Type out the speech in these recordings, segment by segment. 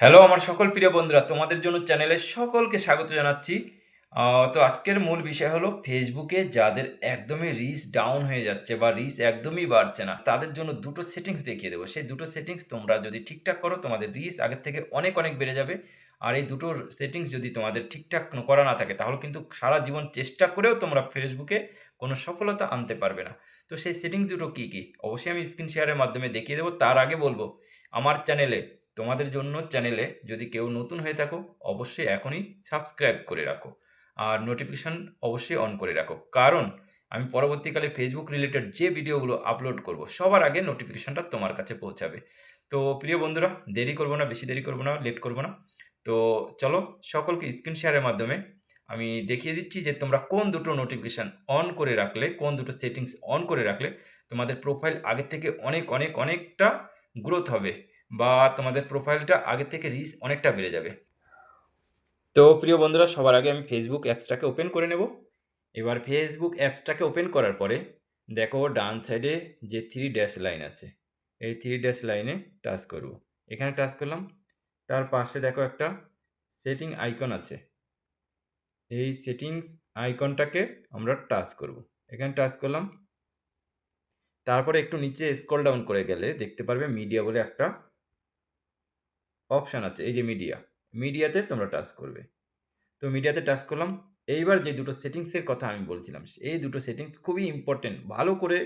Hello আমার সকল প্রিয় বন্ধুরা, তোমাদের জন্য চ্যানেলে সকলকে স্বাগত জানাচ্ছি। তো আজকের মূল বিষয় হলো ফেসবুকে যাদের একদমই রিচ ডাউন হয়ে যাচ্ছে বা রিচ একদমই বাড়ছে না, তাদের জন্য দুটো সেটিংস দেখিয়ে দেবো। সেই দুটো সেটিংস তোমরা যদি ঠিকঠাক করো, তোমাদের রিস আগের থেকে অনেক অনেক বেড়ে যাবে। আর এই দুটো সেটিংস যদি তোমাদের ঠিকঠাক করা না থাকে, তাহলে কিন্তু সারা জীবন চেষ্টা করেও তোমরা ফেসবুকে কোনো সফলতা আনতে পারবে না। তো সেই সেটিংস দুটো কী কী? অবশ্যই আমি স্ক্রিন শেয়ারের মাধ্যমে দেখিয়ে দেবো। তার আগে বলব, আমার চ্যানেলে তোমাদের জন্য চ্যানেলে যদি কেউ নতুন হয়ে থাকো, অবশ্যই এখনই সাবস্ক্রাইব করে রাখো। আর নোটিফিকেশান অবশ্যই অন করে রাখো। কারণ, আমি পরবর্তীকালে ফেসবুক রিলেটেড যে ভিডিওগুলো আপলোড করব, সবার আগে নোটিফিকেশানটা তোমার কাছে পৌঁছাবে। তো প্রিয় বন্ধুরা, দেরি করব না, বেশি দেরি করব না লেট করব না। তো চলো, সকলকে স্ক্রিন শেয়ারের মাধ্যমে আমি দেখিয়ে দিচ্ছি যে তোমরা কোন দুটো নোটিফিকেশান অন করে রাখলে, কোন দুটো সেটিংস অন করে রাখলে তোমাদের প্রোফাইল আগের থেকে অনেক অনেক, অনেকটা গ্রোথ হবে। বা তোমাদের প্রোফাইলটা আগে থেকে রিচ অনেকটা বেড়ে যাবে। তো প্রিয় বন্ধুরা, সবার আগে আমি ফেসবুক অ্যাপসটাকে ওপেন করে নেব। এবার ফেসবুক অ্যাপসটাকে ওপেন করার পরে দেখো ডান সাইডে যে থ্রি ড্যাশ লাইন আছে, এই থ্রি ড্যাশ লাইনে টাচ করব। এখানে টাচ করলাম, তার পাশে দেখো একটা সেটিং আইকন আছে। এই সেটিংস আইকনটাকে আমরা টাচ করব। এখানে টাচ করলাম। তারপরে একটু নিচে স্ক্রল ডাউন করে গেলে দেখতে পারবে মিডিয়া বলে একটা অপশান আছে, এই যে মিডিয়া মিডিয়াতে তোমরা টাচ করবে। তো মিডিয়াতে টাচ করলাম, এইবার যে দুটো সেটিংসের কথা আমি বলছিলাম, এই দুটো সেটিংস খুবই ইম্পর্টেন্ট ভালো করে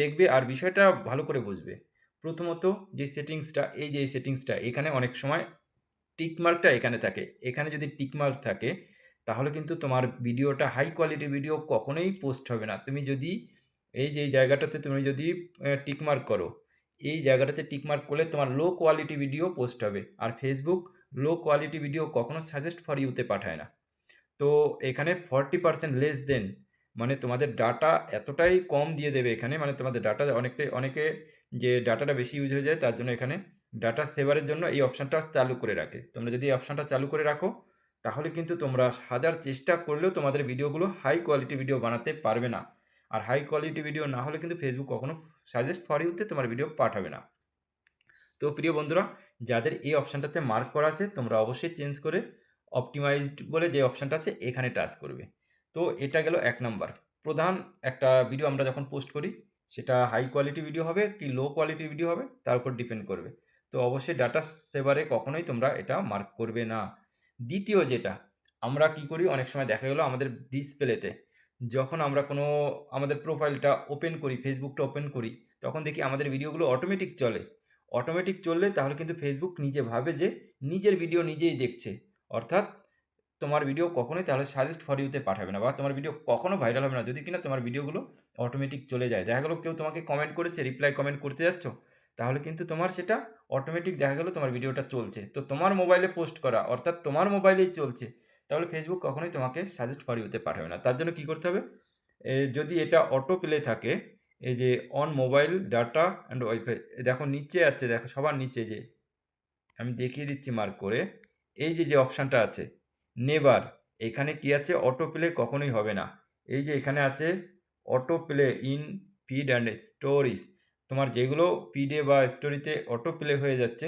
দেখবে আর বিষয়টা ভালো করে বুঝবে। প্রথমত যে সেটিংসটা এই যে সেটিংসটা এখানে অনেক সময় টিকমার্কটা এখানে থাকে। এখানে যদি টিকমার্ক থাকে, তাহলে কিন্তু তোমার ভিডিওটা হাই কোয়ালিটি ভিডিও কখনোই পোস্ট হবে না। তুমি যদি এই যে জায়গাটাতে তুমি যদি টিকমার্ক করো এই জায়গাটাতে টিকমার্ক করলে তোমার লো কোয়ালিটি ভিডিও পোস্ট হবে। আর ফেসবুক লো কোয়ালিটি ভিডিও কখনো সাজেস্ট ফর ইউতে পাঠায় না। তো এখানে ফর্টি পার্সেন্ট লেস দেন মানে তোমাদের ডাটা এতটাই কম দিয়ে দেবে এখানে মানে তোমাদের ডাটা অনেকটাই অনেকে যে ডাটাটা বেশি ইউজ হয়ে যায়, তার জন্য এখানে ডাটা সেভারের জন্য এই অপশানটা চালু করে রাখে। তোমরা যদি এই অপশানটা চালু করে রাখো, তাহলে কিন্তু তোমরা হাজার চেষ্টা করলেও তোমাদের ভিডিওগুলো হাই কোয়ালিটি ভিডিও বানাতে পারবে না। আর হাই কোয়ালিটি ভিডিও না হলে কিন্তু ফেসবুক কখনো সাজেস্ট ফর ইউতে তোমার ভিডিও পাঠাবে না। তো প্রিয় বন্ধুরা, যাদের এই অপশানটাতে মার্ক করা আছে, তোমরা অবশ্যই চেঞ্জ করে অপটিমাইজড বলে যে অপশানটা আছে, এখানে টাচ করবে। তো এটা গেল এক নাম্বার প্রধান একটা ভিডিও আমরা যখন পোস্ট করি, সেটা হাই কোয়ালিটি ভিডিও হবে কি লো কোয়ালিটি ভিডিও হবে, তার উপর ডিপেন্ড করবে। তো অবশ্যই ডাটা সেভারে কখনোই তোমরা এটা মার্ক করবে না। দ্বিতীয় যেটা, আমরা কি করি? অনেক সময় দেখা গেলো আমাদের ডিসপ্লেতে যখন আমরা কোনো আমাদের প্রোফাইলটা ওপেন করি ফেসবুকটা ওপেন করি, তখন দেখি আমাদের ভিডিওগুলো অটোমেটিক চলে। অটোমেটিক চললে তাহলে কিন্তু ফেসবুক নিজে ভাবে যে নিজের ভিডিও নিজেই দেখছে। অর্থাৎ তোমার ভিডিও কখনোই তাহলে সাজেস্ট ফর ইউতে পাঠাবে না বা তোমার ভিডিও কখনো ভাইরাল হবে না। যদি কিনা তোমার ভিডিওগুলো অটোমেটিক চলে যায়। দেখা গেলো কেউ তোমাকে কমেন্ট করেছে রিপ্লাই কমেন্ট করতে যাচ্ছ, তাহলে কিন্তু তোমার সেটা অটোমেটিক দেখা গেলো তোমার ভিডিওটা চলছে। তো তোমার মোবাইলে পোস্ট করা, অর্থাৎ তোমার মোবাইলেই চলছে। তাহলে ফেসবুক কখনোই তোমাকে সাজেস্ট ফর ইউতে পাঠাবে না। তার জন্য কী করতে হবে? যদি এটা অটো প্লে থাকে, এই যে on mobile data and wifi দেখো নিচে আছে, দেখো সবার নিচে যে, আমি দেখিয়ে দিচ্ছি মার্ক করে, এই যে যে অপশানটা আছে, নেবার, এখানে কি আছে? অটো প্লে কখনোই হবে না। এই যে এখানে আছে auto play in feed and stories তোমার যেগুলো পিডে বা স্টোরিতে অটো প্লে হয়ে যাচ্ছে,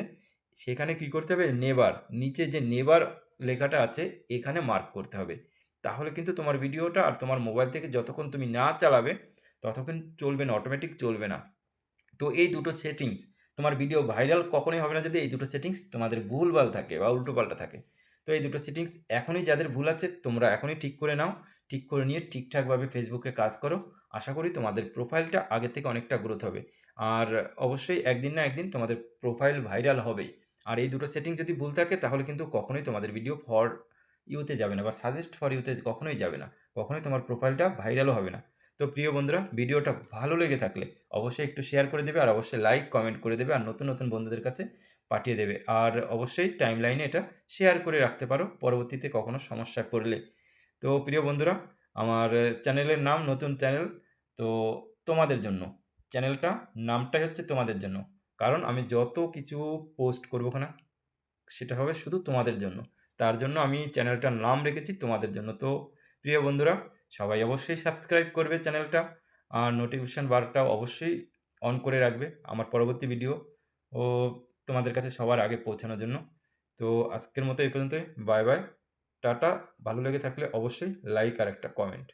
সেখানে কি করতে হবে? নেবার, নিচে যে নেবার লেখাটা আছে, এখানে মার্ক করতে হবে। তাহলে কিন্তু তোমার ভিডিওটা আর তোমার মোবাইল থেকে যতক্ষণ তুমি না চালাবে, ততক্ষণ চলবে না অটোমেটিক চলবে না। তো এই দুটো সেটিংস তোমার ভিডিও ভাইরাল কখনোই হবে না যদি এই দুটো সেটিংস তোমাদের ভুলভাল থাকে বা উল্টোপাল্টা থাকে। তো এই দুটো সেটিংস এখনই যাদের ভুল আছে, তোমরা এখনই ঠিক করে নাও, ঠিক করে নিয়ে ঠিকঠাকভাবে ফেসবুকে কাজ করো। আশা করি তোমাদের প্রোফাইলটা আগে থেকে অনেকটা গ্রোথ হবে। আর অবশ্যই একদিন না একদিন তোমাদের প্রোফাইল ভাইরাল হবেই। আর এই দুটো সেটিং যদি ভুল থাকে, তাহলে কিন্তু কখনোই তোমাদের ভিডিও ফর ইউতে যাবে না বা সাজেস্ট ফর ইউতে কখনোই যাবে না। কখনোই তোমার প্রোফাইলটা ভাইরালও হবে না। তো প্রিয় বন্ধুরা ভিডিওটা ভালো লেগে থাকলে অবশ্যই একটু শেয়ার করে দেবে আর অবশ্যই লাইক কমেন্ট করে দেবে আর নতুন নতুন বন্ধুদের কাছে পাঠিয়ে দেবে। আর অবশ্যই টাইম লাইনে এটা শেয়ার করে রাখতে পারো, পরবর্তীতে কখনো সমস্যায় পড়লে। তো প্রিয় বন্ধুরা, আমার চ্যানেলের নাম নতুন চ্যানেল তো তোমাদের জন্য। চ্যানেলটা নামটাই হচ্ছে তোমাদের জন্য। কারণ আমি যত কিছু পোস্ট করব না সেটা হবে শুধু তোমাদের জন্য তার জন্য আমি চ্যানেলটার নাম রেখেছি তোমাদের জন্য তো প্রিয় বন্ধুরা সবাই অবশ্যই সাবস্ক্রাইব করবে চ্যানেলটা আর নোটিফিকেশান বারটাও অবশ্যই অন করে রাখবে আমার পরবর্তী ভিডিও ও তোমাদের কাছে সবার আগে পৌঁছানোর জন্য তো আজকের মতো এই পর্যন্তই। Bye, bye. টাটা। ভালো লেগে থাকলে অবশ্যই লাইক আর একটা কমেন্ট।